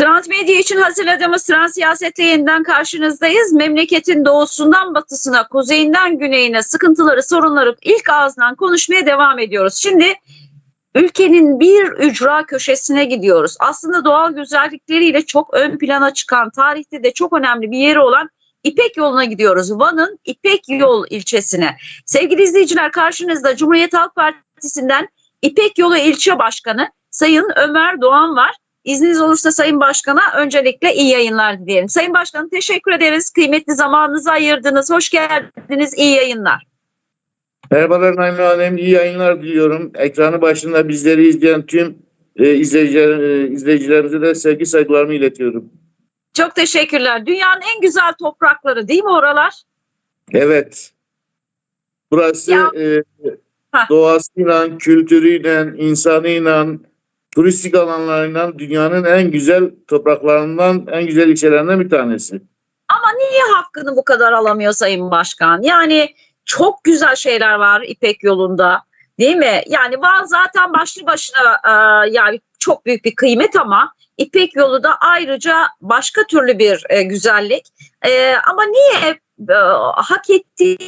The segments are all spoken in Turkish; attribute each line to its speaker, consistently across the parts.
Speaker 1: Transmedya için hazırladığımız Trans Siyaset'le yeniden karşınızdayız. Memleketin doğusundan batısına, kuzeyinden güneyine sıkıntıları, sorunları ilk ağızdan konuşmaya devam ediyoruz. Şimdi ülkenin bir ücra köşesine gidiyoruz. Aslında doğal güzellikleriyle çok ön plana çıkan, tarihte de çok önemli bir yeri olan İpek yoluna gidiyoruz. Van'ın İpek Yol ilçesine. Sevgili izleyiciler karşınızda Cumhuriyet Halk Partisi'nden İpek Yolu ilçe başkanı Sayın Ömer Doğan var. İzniniz olursa Sayın Başkan'a öncelikle iyi yayınlar dileyelim. Sayın Başkanım teşekkür ederiz. Kıymetli zamanınızı ayırdınız. Hoş geldiniz. İyi yayınlar.
Speaker 2: Merhabalar Naime Hanım, iyi yayınlar diliyorum. Ekranı başında bizleri izleyen tüm e, izleyiciler, e, izleyicilerimize de sevgi saygılarımı iletiyorum.
Speaker 1: Çok teşekkürler. Dünyanın en güzel toprakları değil mi oralar?
Speaker 2: Evet, burası
Speaker 1: Ya-
Speaker 2: e,
Speaker 1: Hah.
Speaker 2: doğasıyla, kültürüyle, insanıyla, turistik alanlarıyla dünyanın en güzel topraklarından, en güzel ilçelerinden bir tanesi.
Speaker 1: Ama niye hakkını bu kadar alamıyor Sayın Başkan? Yani çok güzel şeyler var İpek yolunda değil mi? Yani Van zaten başlı başına e, yani çok büyük bir kıymet ama İpek yolu da ayrıca başka türlü bir e, güzellik. E, ama niye e, hak ettiği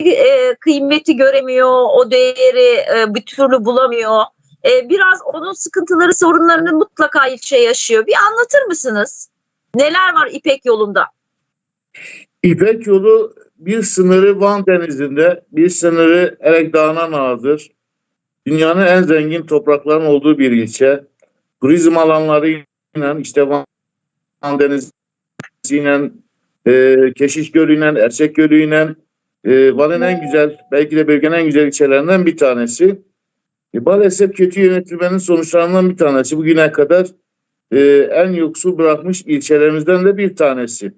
Speaker 1: e, kıymeti göremiyor, o değeri e, bir türlü bulamıyor? E, biraz onun sıkıntıları, sorunlarını mutlaka ilçe yaşıyor. Bir anlatır mısınız? Neler var İpek yolunda?
Speaker 2: İpek yolu bir sınırı Van Denizi'nde, bir sınırı Erek Dağı'na nazır. Dünyanın en zengin toprakların olduğu bir ilçe. Turizm alanlarıyla işte Van Denizi'yle, e, Keşiş Gölü'yle, Erçek Gölü'yle e, Van'ın en güzel, belki de bölgenin en güzel ilçelerinden bir tanesi. E, maalesef kötü yönetilmenin sonuçlarından bir tanesi. Bugüne kadar e, en yoksul bırakmış ilçelerimizden de bir tanesi.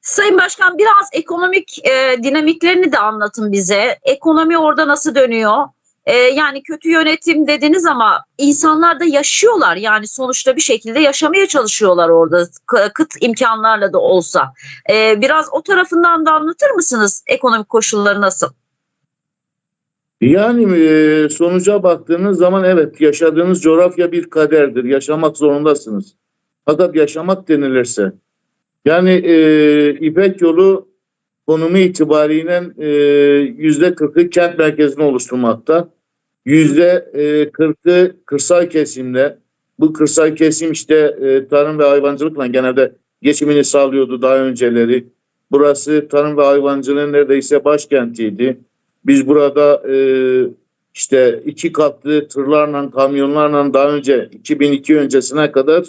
Speaker 1: Sayın Başkan biraz ekonomik e, dinamiklerini de anlatın bize. Ekonomi orada nasıl dönüyor? E, yani kötü yönetim dediniz ama insanlar da yaşıyorlar. Yani sonuçta bir şekilde yaşamaya çalışıyorlar orada kıt imkanlarla da olsa. E, biraz o tarafından da anlatır mısınız ekonomik koşulları nasıl?
Speaker 2: Yani e, sonuca baktığınız zaman evet yaşadığınız coğrafya bir kaderdir. Yaşamak zorundasınız. Fakat yaşamak denilirse yani e, İpek yolu konumu itibariyle e, yüzde kırkı kent merkezini oluşturmakta. Yüzde e, kırkı kırsal kesimde. Bu kırsal kesim işte e, tarım ve hayvancılıkla genelde geçimini sağlıyordu daha önceleri. Burası tarım ve hayvancılığın neredeyse başkentiydi. Biz burada e, işte iki katlı tırlarla, kamyonlarla daha önce 2002 öncesine kadar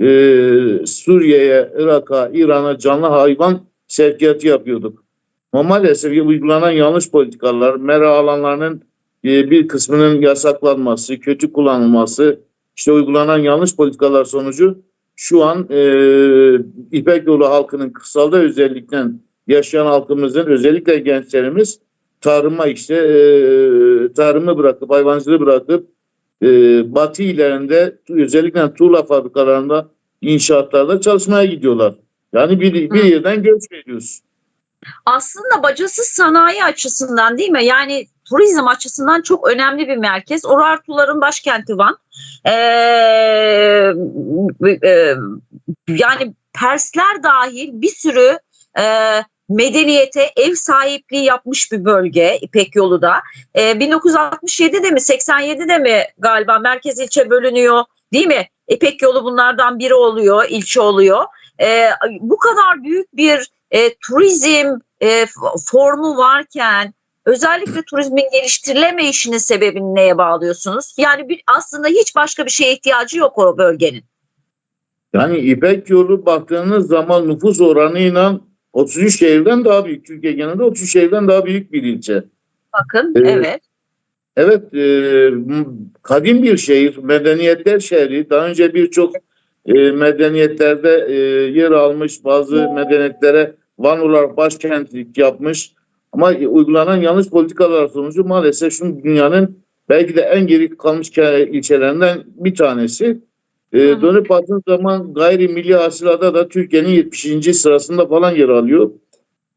Speaker 2: e, Suriye'ye, Irak'a, İran'a canlı hayvan sevkiyatı yapıyorduk. Ama maalesef uygulanan yanlış politikalar, mera alanlarının e, bir kısmının yasaklanması, kötü kullanılması, işte uygulanan yanlış politikalar sonucu şu an e, İpek yolu halkının kırsalda özellikle yaşayan halkımızın özellikle gençlerimiz tarıma işte e, tarımı bırakıp hayvancılığı bırakıp e, batı ilerinde özellikle tuğla fabrikalarında inşaatlarda çalışmaya gidiyorlar. Yani bir, bir yerden göç ediyoruz.
Speaker 1: aslında bacasız sanayi açısından değil mi? Yani turizm açısından çok önemli bir merkez. Urartuların başkenti Van. Ee, e, yani Persler dahil bir sürü e, medeniyete ev sahipliği yapmış bir bölge İpek yolu da. Ee, 1967'de mi 87'de mi galiba merkez ilçe bölünüyor değil mi? İpek yolu bunlardan biri oluyor, ilçe oluyor. Ee, bu kadar büyük bir e, turizm e, formu varken özellikle turizmin geliştirilemeyişinin sebebini neye bağlıyorsunuz? Yani bir, aslında hiç başka bir şeye ihtiyacı yok o bölgenin.
Speaker 2: Yani İpek yolu baktığınız zaman nüfus oranıyla 33 şehirden daha büyük. Türkiye genelinde 33 şehirden daha büyük bir ilçe.
Speaker 1: Bakın
Speaker 2: Evet.
Speaker 1: evet.
Speaker 2: Evet, e, kadim bir şehir, medeniyetler şehri. Daha önce birçok e, medeniyetlerde e, yer almış, bazı medeniyetlere Van olarak başkentlik yapmış. Ama e, uygulanan yanlış politikalar sonucu maalesef şu dünyanın belki de en geri kalmış ilçelerinden bir tanesi. E, dönüp baktığın zaman gayri milli hasılada da Türkiye'nin 70. sırasında falan yer alıyor.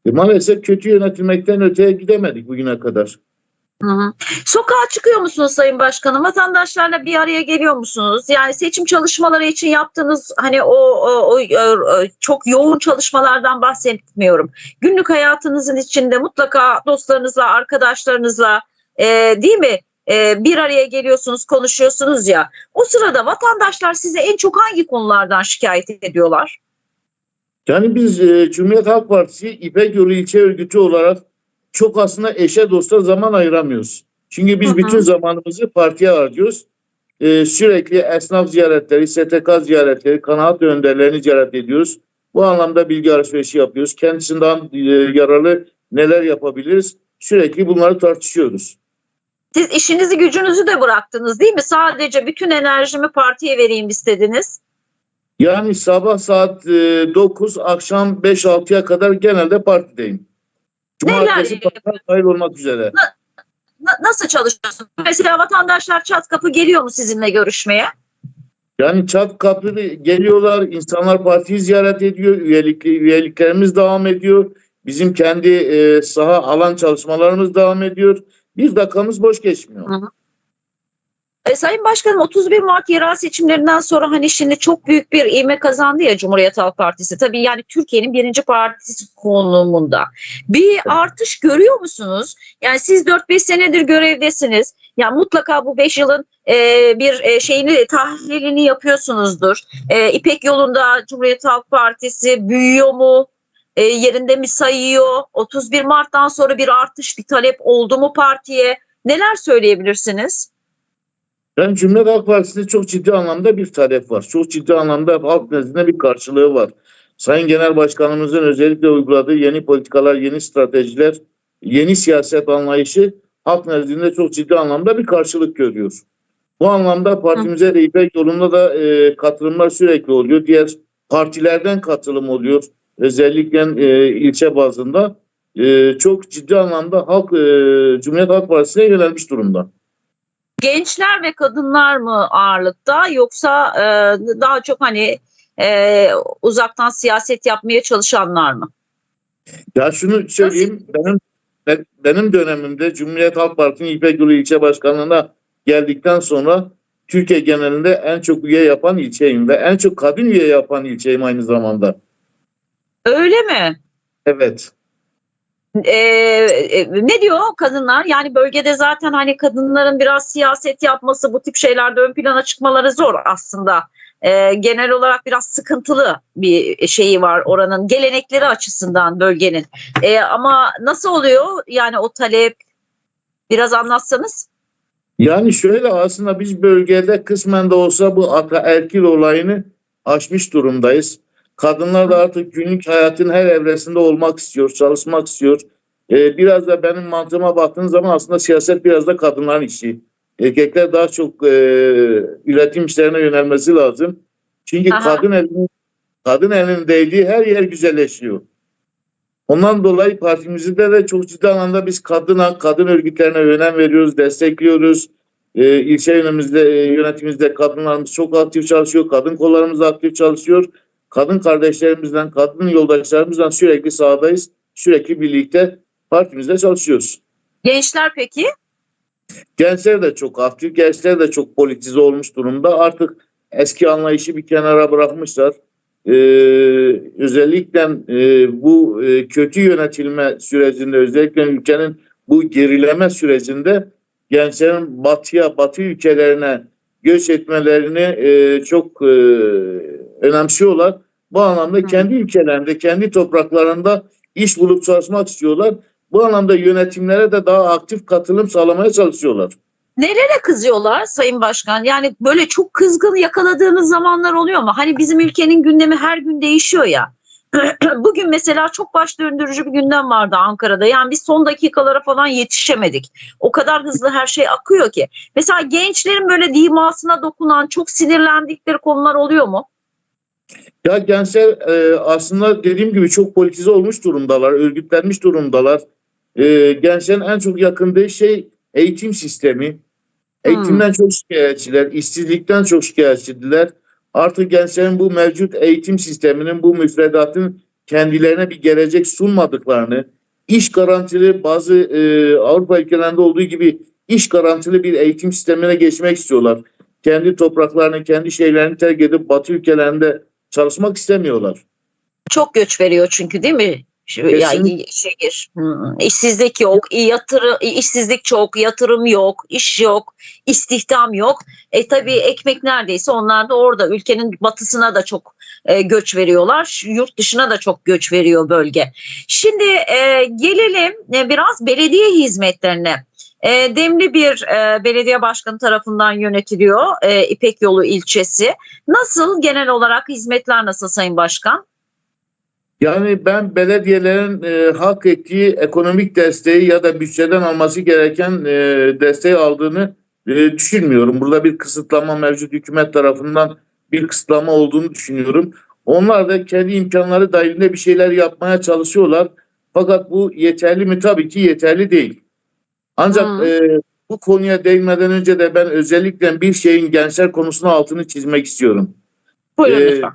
Speaker 2: E, maalesef kötü yönetilmekten öteye gidemedik bugüne kadar.
Speaker 1: Hı hı. Sokağa çıkıyor musunuz Sayın Başkanım? Vatandaşlarla bir araya geliyor musunuz? Yani seçim çalışmaları için yaptığınız hani o, o, o, o- çok yoğun çalışmalardan bahsetmiyorum. Günlük hayatınızın içinde mutlaka dostlarınızla, arkadaşlarınızla e, değil mi? E, bir araya geliyorsunuz, konuşuyorsunuz ya. O sırada vatandaşlar size en çok hangi konulardan şikayet ediyorlar?
Speaker 2: Yani biz e, Cumhuriyet Halk Partisi İpek Yolu İlçe Örgütü olarak çok aslında eşe dosta zaman ayıramıyoruz. Çünkü biz
Speaker 1: Hı hı.
Speaker 2: bütün zamanımızı partiye harcıyoruz. E, sürekli esnaf ziyaretleri, STK ziyaretleri, kanaat önderlerini ziyaret ediyoruz. Bu anlamda bilgi alışverişi yapıyoruz. Kendisinden e, yararlı neler yapabiliriz? Sürekli bunları tartışıyoruz.
Speaker 1: Siz işinizi gücünüzü de bıraktınız değil mi? Sadece bütün enerjimi partiye vereyim istediniz.
Speaker 2: Yani sabah saat e, 9, akşam 5-6'ya kadar genelde partideyim. Cumartesi, pazar dahil olmak üzere.
Speaker 1: Na- nasıl çalışıyorsunuz? Mesela vatandaşlar çat kapı geliyor mu sizinle görüşmeye?
Speaker 2: Yani çat kapı geliyorlar, insanlar partiyi ziyaret ediyor, üyelik, üyeliklerimiz devam ediyor. Bizim kendi e, saha alan çalışmalarımız devam ediyor. Bir dakikamız boş geçmiyor.
Speaker 1: E, Sayın Başkanım 31 Mart yerel seçimlerinden sonra hani şimdi çok büyük bir ivme kazandı ya Cumhuriyet Halk Partisi. Tabii yani Türkiye'nin birinci partisi konumunda. Bir artış görüyor musunuz? Yani siz 4-5 senedir görevdesiniz. Yani mutlaka bu 5 yılın e, bir e, şeyini tahlilini yapıyorsunuzdur. E, İpek yolunda Cumhuriyet Halk Partisi büyüyor mu? E, yerinde mi sayıyor? 31 Mart'tan sonra bir artış, bir talep oldu mu partiye? Neler söyleyebilirsiniz?
Speaker 2: Yani Cumhuriyet Halk Partisi'nde çok ciddi anlamda bir talep var. Çok ciddi anlamda halk nezdinde bir karşılığı var. Sayın Genel Başkanımızın özellikle uyguladığı yeni politikalar, yeni stratejiler, yeni siyaset anlayışı halk nezdinde çok ciddi anlamda bir karşılık görüyor. Bu anlamda partimize de İpek yolunda da e, katılımlar sürekli oluyor. Diğer partilerden katılım oluyor. Özellikle e, ilçe bazında. E, çok ciddi anlamda halk e, Cumhuriyet Halk Partisi'ne yönelmiş durumda.
Speaker 1: gençler ve kadınlar mı ağırlıkta yoksa e, daha çok hani e, uzaktan siyaset yapmaya çalışanlar mı?
Speaker 2: Ya şunu söyleyeyim. Benim ben- benim dönemimde Cumhuriyet Halk Partisi'nin İpek Yolu ilçe başkanlığına geldikten sonra Türkiye genelinde en çok üye yapan ilçeyim ve en çok kadın üye yapan ilçeyim aynı zamanda.
Speaker 1: Öyle mi?
Speaker 2: Evet.
Speaker 1: E, e, ne diyor kadınlar? Yani bölgede zaten hani kadınların biraz siyaset yapması bu tip şeylerde ön plana çıkmaları zor aslında. E, genel olarak biraz sıkıntılı bir şeyi var oranın gelenekleri açısından bölgenin. E, ama nasıl oluyor yani o talep biraz anlatsanız?
Speaker 2: Yani şöyle aslında biz bölgede kısmen de olsa bu ataerkil olayını aşmış durumdayız. Kadınlar da artık günlük hayatın her evresinde olmak istiyor, çalışmak istiyor. Ee, biraz da benim mantığıma baktığınız zaman aslında siyaset biraz da kadınların işi. Erkekler daha çok e, üretim işlerine yönelmesi lazım. Çünkü
Speaker 1: Aha.
Speaker 2: kadın elinin, kadın elinin değdiği her yer güzelleşiyor. Ondan dolayı partimizde de çok ciddi anlamda biz kadına, kadın örgütlerine önem veriyoruz, destekliyoruz. Ee, ilçe yönetimimizde, e, yönetimimizde kadınlarımız çok aktif çalışıyor. Kadın kollarımız aktif çalışıyor. Kadın kardeşlerimizden, kadın yoldaşlarımızdan sürekli sahadayız. Sürekli birlikte partimizde çalışıyoruz.
Speaker 1: Gençler peki?
Speaker 2: Gençler de çok aktif, gençler de çok politize olmuş durumda. Artık eski anlayışı bir kenara bırakmışlar. Ee, özellikle e, bu e, kötü yönetilme sürecinde, özellikle ülkenin bu gerileme sürecinde gençlerin batıya, batı ülkelerine göç etmelerini e, çok e, önemsiyorlar. Bu anlamda kendi ülkelerinde, kendi topraklarında iş bulup çalışmak istiyorlar. Bu anlamda yönetimlere de daha aktif katılım sağlamaya çalışıyorlar.
Speaker 1: Nelere kızıyorlar Sayın Başkan? Yani böyle çok kızgın yakaladığınız zamanlar oluyor mu? Hani bizim ülkenin gündemi her gün değişiyor ya. Bugün mesela çok baş döndürücü bir gündem vardı Ankara'da. Yani biz son dakikalara falan yetişemedik. O kadar hızlı her şey akıyor ki. Mesela gençlerin böyle dimasına dokunan, çok sinirlendikleri konular oluyor mu?
Speaker 2: Ya gençler e, aslında dediğim gibi çok politize olmuş durumdalar, örgütlenmiş durumdalar. E, gençlerin en çok yakındığı şey eğitim sistemi. Eğitimden çok şikayetçiler, işsizlikten çok şikayetçiler. Artık gençlerin bu mevcut eğitim sisteminin, bu müfredatın kendilerine bir gelecek sunmadıklarını, iş garantili bazı e, Avrupa ülkelerinde olduğu gibi iş garantili bir eğitim sistemine geçmek istiyorlar. Kendi topraklarını, kendi şeylerini terk edip Batı ülkelerinde çalışmak istemiyorlar.
Speaker 1: Çok göç veriyor çünkü değil mi? Yani şehir. Hmm. İşsizlik yok, yatırı, işsizlik çok, yatırım yok, iş yok, istihdam yok. E tabii ekmek neredeyse onlar da orada. Ülkenin batısına da çok e, göç veriyorlar. Yurt dışına da çok göç veriyor bölge. Şimdi e, gelelim e, biraz belediye hizmetlerine. E, Demli bir e, belediye başkanı tarafından yönetiliyor e, İpek Yolu ilçesi. Nasıl genel olarak hizmetler nasıl Sayın Başkan?
Speaker 2: Yani ben belediyelerin e, hak ettiği ekonomik desteği ya da bütçeden alması gereken e, desteği aldığını e, düşünmüyorum. Burada bir kısıtlama mevcut hükümet tarafından bir kısıtlama olduğunu düşünüyorum. Onlar da kendi imkanları dahilinde bir şeyler yapmaya çalışıyorlar. Fakat bu yeterli mi? Tabii ki yeterli değil. Ancak
Speaker 1: Hı.
Speaker 2: e, bu konuya değinmeden önce de ben özellikle bir şeyin gençler konusuna altını çizmek istiyorum.
Speaker 1: Buyurun lütfen.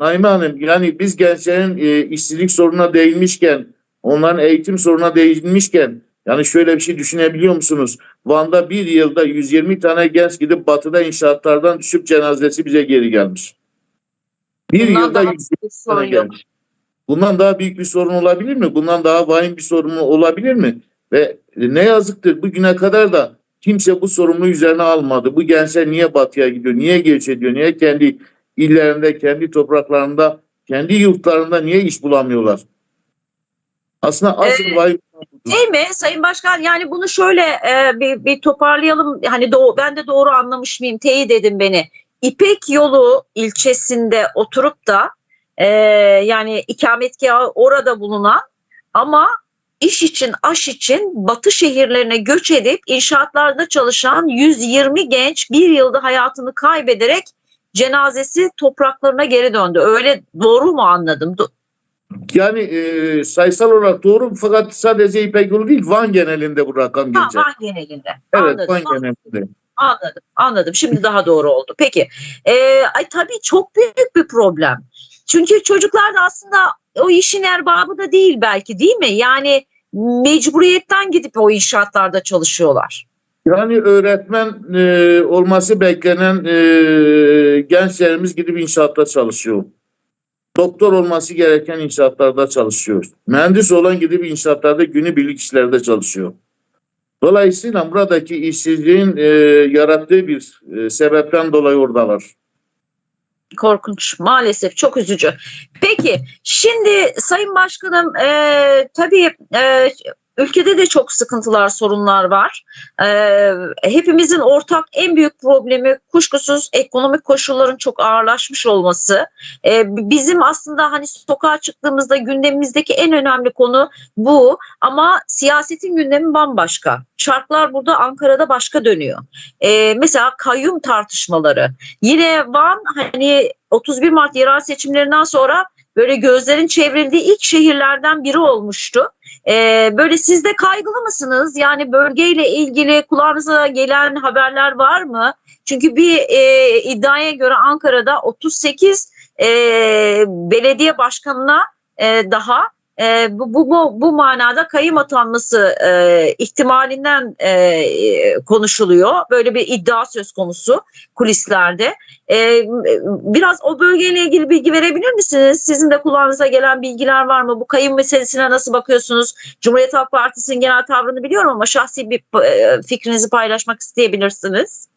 Speaker 2: Naime Hanım yani biz gençlerin e, işsizlik sorununa değinmişken, onların eğitim sorununa değinmişken yani şöyle bir şey düşünebiliyor musunuz? Van'da bir yılda 120 tane genç gidip batıda inşaatlardan düşüp cenazesi bize geri gelmiş. Bir
Speaker 1: Bundan
Speaker 2: yılda
Speaker 1: daha
Speaker 2: 120
Speaker 1: bir sorun
Speaker 2: tane genç. Bundan daha büyük bir sorun olabilir mi? Bundan daha vahim bir sorun olabilir mi? Ve ne yazıktır bugüne kadar da kimse bu sorumluluğu üzerine almadı. Bu gençler niye batıya gidiyor? Niye göç ediyor? Niye kendi illerinde, kendi topraklarında, kendi yurtlarında niye iş bulamıyorlar? Aslında asıl
Speaker 1: Ee,
Speaker 2: vahim
Speaker 1: Değil mi Sayın Başkan? Yani bunu şöyle e, bir, bir toparlayalım. Hani doğu, ben de doğru anlamış mıyım? Teyit edin beni. İpek Yolu ilçesinde oturup da e, yani ikametgahı orada bulunan ama iş için, aş için batı şehirlerine göç edip inşaatlarda çalışan 120 genç bir yılda hayatını kaybederek cenazesi topraklarına geri döndü. Öyle doğru mu anladım? Do-
Speaker 2: yani e, sayısal olarak doğru fakat sadece İpek yolu değil Van genelinde bu rakam
Speaker 1: Ha,
Speaker 2: geçer.
Speaker 1: Van genelinde.
Speaker 2: Evet
Speaker 1: Anladım.
Speaker 2: Van genelinde.
Speaker 1: Anladım, anladım. Şimdi daha doğru oldu. Peki, ee, ay tabii çok büyük bir problem. Çünkü çocuklar da aslında o işin erbabı da değil belki değil mi? Yani mecburiyetten gidip o inşaatlarda çalışıyorlar.
Speaker 2: Yani öğretmen e, olması beklenen e, gençlerimiz gidip inşaatta çalışıyor. Doktor olması gereken inşaatlarda çalışıyor. Mühendis olan gidip inşaatlarda günübirlik işlerde çalışıyor. Dolayısıyla buradaki işsizliğin e, yarattığı bir e, sebepten dolayı oradalar.
Speaker 1: Korkunç, maalesef çok üzücü. Peki, şimdi Sayın Başkanım e, tabii e, ülkede de çok sıkıntılar, sorunlar var. E, hepimizin ortak en büyük problemi kuşkusuz ekonomik koşulların çok ağırlaşmış olması. E, bizim aslında hani sokağa çıktığımızda gündemimizdeki en önemli konu bu ama siyasetin gündemi bambaşka. Çarklar burada Ankara'da başka dönüyor. E, mesela kayyum tartışmaları. Yine Van hani 31 Mart yerel seçimlerinden sonra böyle gözlerin çevrildiği ilk şehirlerden biri olmuştu. Ee, böyle siz de kaygılı mısınız? Yani bölgeyle ilgili kulağınıza gelen haberler var mı? Çünkü bir e, iddiaya göre Ankara'da 38 e, belediye başkanına e, daha e, bu, bu, bu, bu manada kayım atanması e, ihtimalinden e, konuşuluyor. Böyle bir iddia söz konusu kulislerde. E, biraz o bölgeyle ilgili bilgi verebilir misiniz? Sizin de kulağınıza gelen bilgiler var mı? Bu kayım meselesine nasıl bakıyorsunuz? Cumhuriyet Halk Partisi'nin genel tavrını biliyorum ama şahsi bir e, fikrinizi paylaşmak isteyebilirsiniz.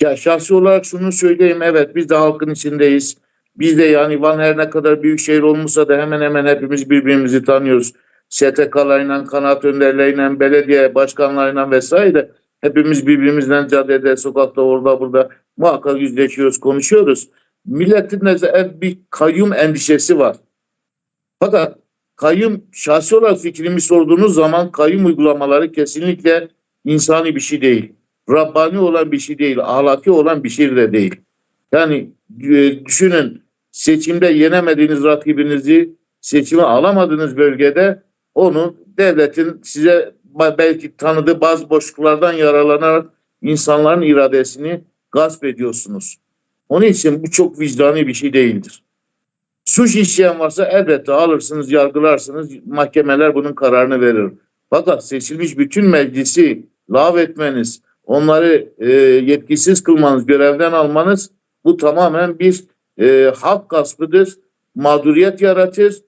Speaker 2: Ya şahsi olarak şunu söyleyeyim evet biz de halkın içindeyiz. Biz de yani Van her ne kadar büyük şehir olmuşsa da hemen hemen hepimiz birbirimizi tanıyoruz. STK'larıyla, kanaat önderleriyle, belediye başkanlarıyla vesaire hepimiz birbirimizle caddede, sokakta, orada, burada muhakkak yüzleşiyoruz, konuşuyoruz. Milletin de bir kayyum endişesi var. Fakat kayyum şahsi olarak fikrimi sorduğunuz zaman kayyum uygulamaları kesinlikle insani bir şey değil. Rabbani olan bir şey değil, ahlaki olan bir şey de değil. Yani e, düşünün seçimde yenemediğiniz rakibinizi seçime alamadığınız bölgede onu devletin size belki tanıdığı bazı boşluklardan yararlanarak insanların iradesini gasp ediyorsunuz. Onun için bu çok vicdani bir şey değildir. Suç işleyen varsa elbette alırsınız, yargılarsınız. Mahkemeler bunun kararını verir. Fakat seçilmiş bütün meclisi lağvetmeniz, onları e, yetkisiz kılmanız, görevden almanız bu tamamen bir e, hak gaspıdır. Mağduriyet yaratır.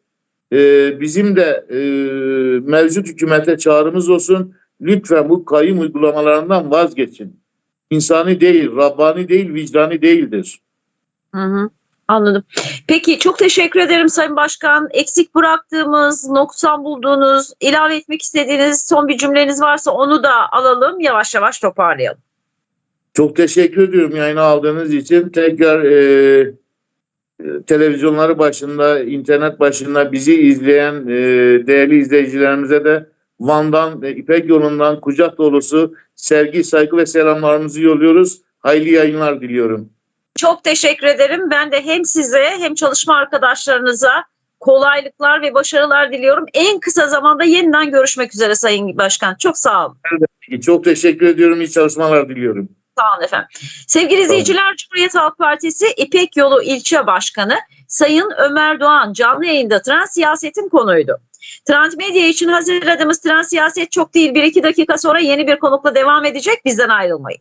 Speaker 2: E, bizim de e, mevcut hükümete çağrımız olsun. Lütfen bu kayyum uygulamalarından vazgeçin. İnsani değil, Rabbani değil, vicdani değildir.
Speaker 1: Hı hı. Anladım. Peki çok teşekkür ederim Sayın Başkan. Eksik bıraktığımız, noksan bulduğunuz, ilave etmek istediğiniz son bir cümleniz varsa onu da alalım. Yavaş yavaş toparlayalım.
Speaker 2: Çok teşekkür ediyorum yayına aldığınız için. Tekrar e, e, televizyonları başında, internet başında bizi izleyen e, değerli izleyicilerimize de Van'dan, e, İpek yolundan kucak dolusu sevgi, saygı ve selamlarımızı yolluyoruz. Hayırlı yayınlar diliyorum.
Speaker 1: Çok teşekkür ederim. Ben de hem size hem çalışma arkadaşlarınıza kolaylıklar ve başarılar diliyorum. En kısa zamanda yeniden görüşmek üzere Sayın Başkan. Çok sağ olun.
Speaker 2: Çok teşekkür ediyorum. İyi çalışmalar diliyorum.
Speaker 1: Sağ olun efendim. Sevgili izleyiciler Cumhuriyet Halk Partisi İpek Yolu İlçe Başkanı Sayın Ömer Doğan canlı yayında trans siyasetin konuydu. Trans Medya için hazırladığımız trans siyaset çok değil bir iki dakika sonra yeni bir konukla devam edecek. Bizden ayrılmayın.